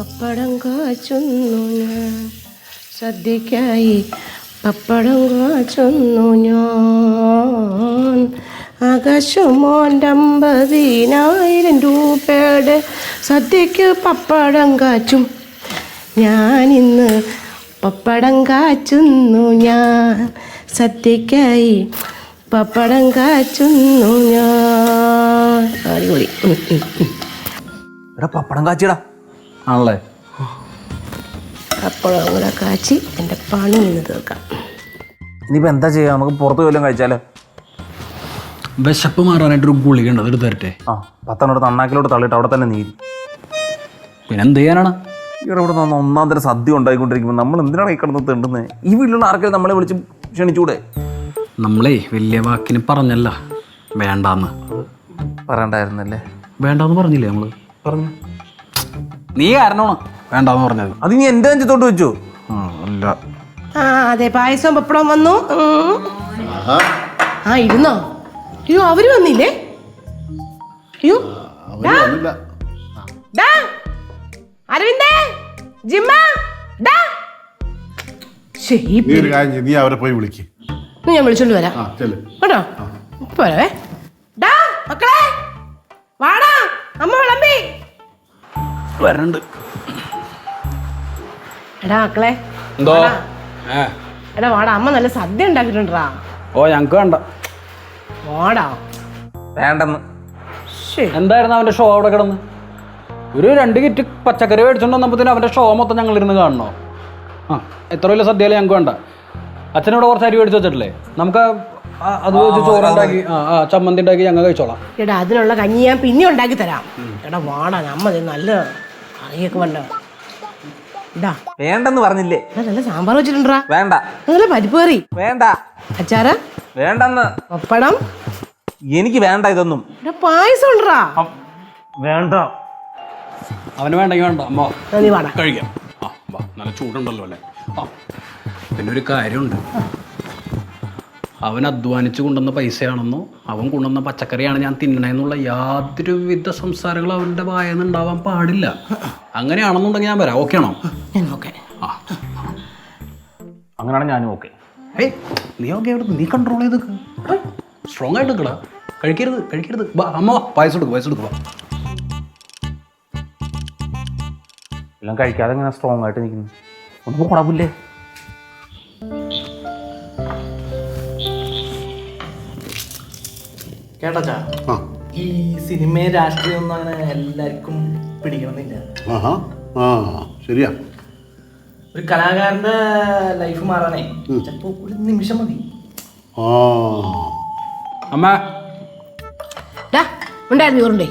പപ്പടം കാച്ചുന്നു ഞാൻ. സദ്യക്കായി പപ്പടം കാച്ചുന്നു ഞാൻ. ആകാശമോന്റെ അമ്പതിനായിരം രൂപയുടെ സദ്യക്ക് പപ്പടം കാച്ചും. ഞാനിന്ന് പപ്പടം കാച്ചുന്നു ഞാൻ. സദ്യക്കായി പപ്പടം കാച്ചുന്നു ഞാൻ. പപ്പടം കാച്ചിടാ ആണല്ലേ? ഇനിയിപ്പോ കൂടെ കാച്ചി എന്റെ പണി ഇന്ന് തീർക്കാം. ഇനിയിപ്പോൾ എന്താ ചെയ്യുക നമുക്ക് പുറത്ത് വല്ലതും കഴിച്ചാലോ? വിശപ്പ് മാറാനായിട്ട് ഒരു ഗുളിക ഉണ്ട് അതെടുത്ത് തരട്ടെ. ആ പത്തനോട് തണ്ണാക്കിലോട്ട് തള്ളിയിട്ട് അവിടെ തന്നെ നീരി. പിന്നെ എന്ത് ചെയ്യാനാണ്? ഇവിടെ ഇവിടെ നിന്ന് ഒന്നാം തരം സദ്യ ഉണ്ടായിക്കൊണ്ടിരിക്കുമ്പോൾ നമ്മൾ എന്തിനാണ് ഈ കിടന്ന് തിണ്ടുന്നത് ഈ വീട്ടിലുള്ള ആർക്കെങ്കിലും നമ്മളെ വിളിച്ച് ക്ഷണിച്ചൂടെ? നമ്മളേ വലിയ വാക്കിന് പറഞ്ഞല്ല വേണ്ടാന്ന്. പറയണ്ടായിരുന്നല്ലേ? വേണ്ടാന്ന് പറഞ്ഞില്ലേ നമ്മൾ? പറഞ്ഞു. നീ കാരണമാണ്. വേണ്ടെന്ന് പറഞ്ഞത്. അത് നീ എന്റെ നെഞ്ചത്തോട്ട് വെച്ചു. അല്ല. ആ അതെ പായസം പപ്പടം വന്നു. ഉം. ആ ഇരുന്നോ? അയ്യോ അവർ വന്നില്ലേ? അയ്യോ. ഡാ. ഡാ. അരവിന്ദേ ജിമ്മ ഡാ. ശ്ശേ, ഈ നീ ഒരു കാര്യം ചെയ്യ്, നീ അവരെ പോയി വിളിക്ക്. ഇന്ന് ഞാൻ വിളിച്ചോണ്ട് വരാം. ആ ചെൽ കേട്ടോ? ഇപ്പൊ വരാവേ വരണ്ട്. എടാ മക്കളെ എന്തോ. എടാ വാടാ അമ്മ നല്ല സദ്യ ഉണ്ടാക്കിട്ടുണ്ടാ ഓ ഞങ്ങക്ക് വേണ്ട. വാടാ. വേണ്ടെന്ന്. എന്തായിരുന്നു അവന്റെ ഷോ അവിടെ കിടന്ന്? ഒരു രണ്ട് കിറ്റ് പച്ചക്കറി മേടിച്ചോണ്ട് വന്നപ്പോഴത്തേനും അവന്റെ ഷോ മൊത്തം ഞങ്ങൾ ഇരുന്ന് കാണണോ? ആ എത്ര വലിയ സദ്യയിലെ ഞങ്ങൾക്ക് വേണ്ട. അച്ഛനോട് കുറച്ച് അരി മേടിച്ച് വെച്ചിട്ടില്ലേ? നമുക്ക് അത് വെച്ച് ചോറുണ്ടാക്കി ആ ചമ്മന്തി ഉണ്ടാക്കി ഞങ്ങൾ കഴിച്ചോളാം. എടാ അതിനുള്ള കഞ്ഞി ഞാൻ പിന്നെ ഉണ്ടാക്കി തരാം. എടാ വാടാ നമ്മ നല്ലതാണ് നല്ല കറിയൊക്കെ വേണ്ട. ഇടാ വേണ്ടെന്ന് പറഞ്ഞില്ലേ? എടാ നല്ല സാമ്പാർ വെച്ചിട്ടുണ്ടാ വേണ്ട. നല്ല പരിപ്പ് കറി. വേണ്ട. അച്ചാറ്? വേണ്ടെന്ന്. പപ്പടം? എനിക്ക് വേണ്ട ഇതൊന്നും. എടാ പായസം ഉണ്ടാ വേണ്ട. അവന് വേണ്ടെങ്കിൽ വേണ്ട അമ്മ. നീ കഴിക്കാം. ആ വാ നല്ല ചൂടുണ്ടല്ലോ അല്ലേ? ആ പിന്നെ ഒരു കാര്യമുണ്ട്. അവൻ അധ്വാനിച്ച് കൊണ്ടുവന്ന പൈസയാണെന്നോ അവൻ കൊണ്ടുവന്ന പച്ചക്കറിയാണ് ഞാൻ തിന്നണേന്നുള്ള യാതൊരു വിധ സംസാരങ്ങളും അവന്റെ വായന്ന് ഉണ്ടാവാൻ പാടില്ല. അങ്ങനെയാണെന്നുണ്ടെങ്കിൽ ഞാൻ വരാം. ഓക്കെ ആണോ? ആ. അങ്ങനെയാണ് ഞാനും ഓക്കെ ഏയ് നീ ഓക്കെ നീ കൺട്രോൾ ചെയ്ത് സ്ട്രോങ് ആയിട്ട് നിൽക്കടാ കഴിക്കരുത് കഴിക്കരുത്. വാ അമ്മ വാ, പായസം എടുക്കും പായസം എടുക്കുക എല്ലാം കഴിക്കാതെ ഇങ്ങനെ സ്ട്രോങ് ആയിട്ട് നിൽക്കുന്നു? ഒന്നും കുഴപ്പമില്ലേ കേട്ടാ ആ. ഈ സിനിമയെ രാഷ്ട്രീയം ഒന്നും അങ്ങനെ എല്ലാവർക്കും പിടിക്കണമെന്നില്ല. ആഹാ. ആ ശരിയാ. ഒരു കലാകാരന്റെ ലൈഫ് മാറാനേ ചിലപ്പോ ഒരു നിമിഷം മതി. ആ. അമ്മ. ഉണ്ടായിരുന്നു ചോറുണ്ടേ